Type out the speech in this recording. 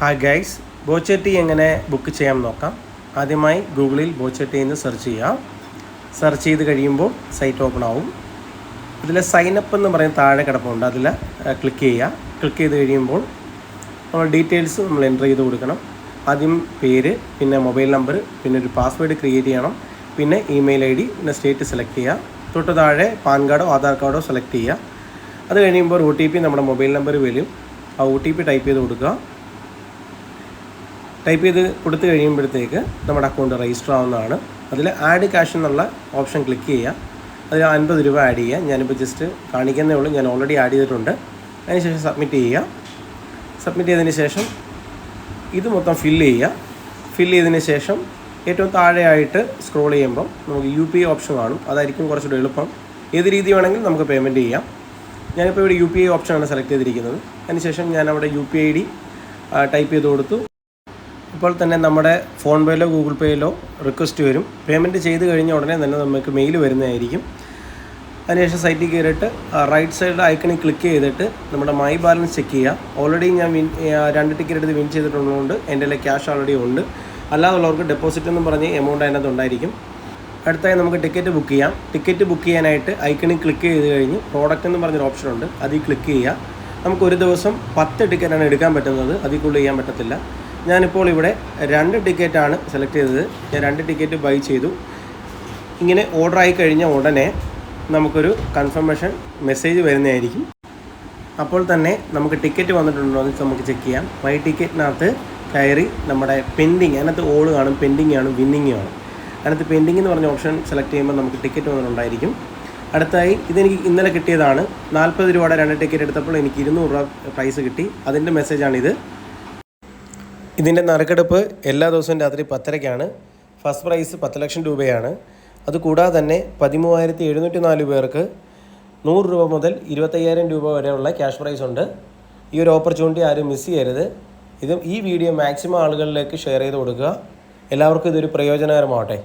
Hi guys ബോച്ചെട്ടി എങ്ങനെ book ചെയ്യാം നോക്കാം. ആദ്യമായി ഗൂഗിളിൽ ബോച്ചെട്ടി എന്ന് സെർച്ച് ചെയ്യാം. സെർച്ച് ചെയ്ത് കഴിയുമ്പോൾ സൈറ്റ് ഓപ്പൺ ആവും. ഇതിൽ സൈനപ്പ് എന്ന് പറയുന്ന താഴെ കിടപ്പുണ്ട്. അതിൽ ക്ലിക്ക് ചെയ്യുക. ക്ലിക്ക് ചെയ്ത് കഴിയുമ്പോൾ നമ്മൾ ഡീറ്റെയിൽസ് നമ്മൾ എന്റർ ചെയ്ത് കൊടുക്കണം. ആദ്യം പേര് പിന്നെ മൊബൈൽ നമ്പർ പിന്നെ ഒരു പാസ്വേഡ് ക്രിയേറ്റ് ചെയ്യണം. പിന്നെ ഇമെയിൽ ഐ ഡി പിന്നെ സ്റ്റേറ്റ് സെലക്ട് ചെയ്യുക. തൊട്ട് താഴെ പാൻ കാർഡോ ആധാർ കാർഡോ സെലക്ട് ചെയ്യുക. അത് കഴിയുമ്പോൾ ഒ ടി പി നമ്മുടെ മൊബൈൽ നമ്പർ വരും. ആ ഒ ടി പി ടൈപ്പ് ചെയ്ത് കൊടുക്കുക. ടൈപ്പ് ചെയ്ത് കൊടുത്തു കഴിയുമ്പോഴത്തേക്ക് നമ്മുടെ അക്കൗണ്ട് രജിസ്റ്റർ ആവുന്നതാണ്. അതിൽ ആഡ് ക്യാഷ് എന്നുള്ള ഓപ്ഷൻ ക്ലിക്ക് ചെയ്യുക. അതിൽ അൻപത് രൂപ ആഡ് ചെയ്യുക. ഞാനിപ്പോൾ ജസ്റ്റ് കാണിക്കുന്നേ ഉള്ളൂ. ഞാൻ ഓൾറെഡി ആഡ് ചെയ്തിട്ടുണ്ട്. അതിനുശേഷം സബ്മിറ്റ് ചെയ്യുക. സബ്മിറ്റ് ചെയ്തതിന് ശേഷം ഇത് മൊത്തം ഫില്ല് ചെയ്യുക. ഫില്ല് ചെയ്തതിന് ശേഷം ഏറ്റവും താഴെയായിട്ട് സ്ക്രോൾ ചെയ്യുമ്പം നമുക്ക് യു പി ഐ ഓപ്ഷൻ കാണും. അതായിരിക്കും കുറച്ചുകൂടെ എളുപ്പം. ഏത് രീതി വേണമെങ്കിലും നമുക്ക് പേയ്മെന്റ് ചെയ്യാം. ഞാനിപ്പോൾ ഇവിടെ യു പി ഐ ഓപ്ഷനാണ് സെലക്ട് ചെയ്തിരിക്കുന്നത്. അതിനുശേഷം ഞാൻ അവിടെ U P I D type ചെയ്ത് കൊടുത്തു. ഇപ്പോൾ തന്നെ നമ്മുടെ ഫോൺ പേയിലോ ഗൂഗിൾ പേയിലോ റിക്വസ്റ്റ് വരും. പേയ്മെന്റ് ചെയ്ത് കഴിഞ്ഞ ഉടനെ തന്നെ നമുക്ക് മെയിൽ വരുന്നതായിരിക്കും. അതിനുശേഷം സൈറ്റിൽ കയറിയിട്ട് റൈറ്റ് സൈഡ് ഐക്കണിൽ ക്ലിക്ക് ചെയ്തിട്ട് നമ്മുടെ മൈ ബാലൻസ് ചെക്ക് ചെയ്യുക. ഓൾറെഡി ഞാൻ വിൻ രണ്ട് ടിക്കറ്റ് എടുത്ത് വിൻ ചെയ്തിട്ടുള്ളതുകൊണ്ട് എന്റെ കയ്യിൽ ക്യാഷ് ഓൾറെഡി ഉണ്ട്. അല്ലാതുള്ളവർക്ക് ഡെപ്പോസിറ്റ് എന്നും പറഞ്ഞ് എമൗണ്ട് അതിനകത്ത് ഉണ്ടായിരിക്കും. അടുത്തായി നമുക്ക് ടിക്കറ്റ് ബുക്ക് ചെയ്യാം. ടിക്കറ്റ് ബുക്ക് ചെയ്യാനായിട്ട് ഐക്കണിൽ ക്ലിക്ക് ചെയ്ത് കഴിഞ്ഞ് പ്രോഡക്റ്റ് എന്ന് പറഞ്ഞൊരു ഓപ്ഷൻ ഉണ്ട്. അതിൽ ക്ലിക്ക് ചെയ്യുക. നമുക്ക് ഒരു ദിവസം പത്ത് ടിക്കറ്റാണ് എടുക്കാൻ പറ്റുന്നത്. അതിൽ കൂടുതൽ ചെയ്യാൻ പറ്റത്തില്ല. ഞാനിപ്പോൾ ഇവിടെ രണ്ട് ടിക്കറ്റാണ് സെലക്ട് ചെയ്തത്. ഞാൻ രണ്ട് ടിക്കറ്റ് ബൈ ചെയ്തു. ഇങ്ങനെ ഓർഡർ ആയി കഴിഞ്ഞ ഉടനെ നമുക്കൊരു കൺഫർമേഷൻ മെസ്സേജ് വരുന്നതായിരിക്കും. അപ്പോൾ തന്നെ നമുക്ക് ടിക്കറ്റ് വന്നിട്ടുണ്ടോ എന്ന് നമുക്ക് ചെക്ക് ചെയ്യാം. മൈ ടിക്കറ്റിനകത്ത് കയറി നമ്മുടെ പെൻഡിങ് അതിനകത്ത് ഓൾ കാണും പെൻഡിങ് കാണും വിന്നിങ് കാണും. അതിനകത്ത് പെൻഡിങ് എന്ന് പറഞ്ഞ ഓപ്ഷൻ സെലക്ട് ചെയ്യുമ്പോൾ നമുക്ക് ടിക്കറ്റ് വന്നിട്ടുണ്ടായിരിക്കും. അടുത്തായി ഇതെനിക്ക് ഇന്നലെ കിട്ടിയതാണ്. നാൽപ്പത് രൂപയുടെ രണ്ട് ടിക്കറ്റ് എടുത്തപ്പോൾ എനിക്ക് ഇരുന്നൂറ് രൂപ പ്രൈസ് കിട്ടി. അതിന്റെ മെസ്സേജാണിത് ഇതിന്റെ നറുക്കെടുപ്പ് എല്ലാ ദിവസവും രാത്രി പത്തരയ്ക്കാണ്. ഫസ്റ്റ് പ്രൈസ് പത്ത് ലക്ഷം രൂപയാണ്. അതുകൂടാതെ തന്നെ പതിമൂവായിരത്തി എഴുന്നൂറ്റി നാല് പേർക്ക് നൂറ് രൂപ മുതൽ ഇരുപത്തയ്യായിരം രൂപ വരെയുള്ള ക്യാഷ് പ്രൈസ് ഉണ്ട്. ഈ ഒരു ഓപ്പർച്യൂണിറ്റി ആരും മിസ് ചെയ്യരുത്. ഇത് ഈ വീഡിയോ മാക്സിമം ആളുകളിലേക്ക് ഷെയർ ചെയ്ത് കൊടുക്കുക. എല്ലാവർക്കും ഇതൊരു പ്രയോജനകരമാവട്ടെ.